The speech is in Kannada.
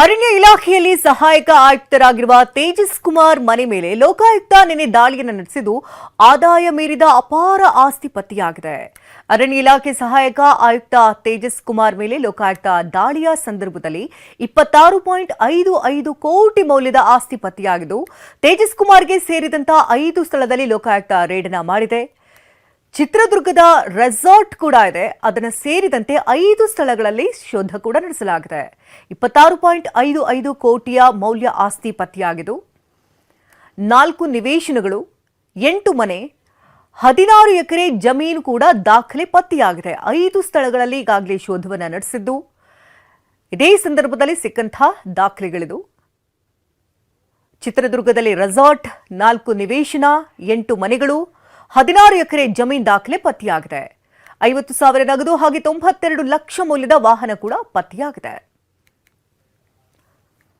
ಅರಣ್ಯ ಇಲಾಖೆಯಲ್ಲಿ ಸಹಾಯಕ ಆಯುಕ್ತರಾಗಿರುವ ತೇಜಸ್ ಕುಮಾರ್ ಮನೆ ಮೇಲೆ ಲೋಕಾಯುಕ್ತ ನಿನ್ನೆ ದಾಳಿಯನ್ನು ನಡೆಸಿದ್ದು ಆದಾಯ ಮೀರಿದ ಅಪಾರ ಆಸ್ತಿ ಪತ್ತೆಯಾಗಿದೆ. ಅರಣ್ಯ ಇಲಾಖೆ ಸಹಾಯಕ ಆಯುಕ್ತ ತೇಜಸ್ ಕುಮಾರ್ ಮೇಲೆ ಲೋಕಾಯುಕ್ತ ದಾಳಿಯ ಸಂದರ್ಭದಲ್ಲಿ ಇಪ್ಪತ್ತಾರು ಪಾಯಿಂಟ್ ಐದು ಐದು ಕೋಟಿ ಮೌಲ್ಯದ ಆಸ್ತಿ ಪತ್ತೆಯಾಗಿದ್ದು, ತೇಜಸ್ ಕುಮಾರ್ಗೆ ಸೇರಿದಂತ ಐದು ಸ್ಥಳದಲ್ಲಿ ಲೋಕಾಯುಕ್ತ ರೇಡನ ಮಾಡಿದೆ. ಚಿತ್ರದುರ್ಗದ ರೆಸಾರ್ಟ್ ಕೂಡ ಇದೆ. ಅದನ್ನು ಸೇರಿದಂತೆ ಐದು ಸ್ಥಳಗಳಲ್ಲಿ ಶೋಧ ಕೂಡ ನಡೆಸಲಾಗಿದೆ. ಇಪ್ಪತ್ತಾರು ಪಾಯಿಂಟ್ ಐದು ಐದು ಕೋಟಿಯ ಮೌಲ್ಯ ಆಸ್ತಿ ಪತ್ತೆಯಾಗಿದ್ದು, ನಾಲ್ಕು ನಿವೇಶನಗಳು, ಎಂಟು ಮನೆ, ಹದಿನಾರು ಎಕರೆ ಜಮೀನು ಕೂಡ ದಾಖಲೆ ಪತ್ತೆಯಾಗಿದೆ. ಐದು ಸ್ಥಳಗಳಲ್ಲಿ ಈಗಾಗಲೇ ಶೋಧವನ್ನು ನಡೆಸಿದ್ದು. ಇದೇ ಸಂದರ್ಭದಲ್ಲಿ ಸಿಕ್ಕಂಥ ದಾಖಲೆಗಳಿದು. ಚಿತ್ರದುರ್ಗದಲ್ಲಿ ರೆಸಾರ್ಟ್ ನಾಲ್ಕು ನಿವೇಶನ, ಎಂಟು ಮನೆಗಳು ಹದಿನಾರು ಎಕರೆ ಜಮೀನ್ ದಾಖಲೆ ಪತ್ತೆಯಾಗಿದೆ. ಐವತ್ತು ಸಾವಿರ ನಗದು ಹಾಗೆ ತೊಂಬತ್ತೆರಡು ಲಕ್ಷ ಮೌಲ್ಯದ ವಾಹನ ಕೂಡ ಪತ್ತೆಯಾಗಿದೆ.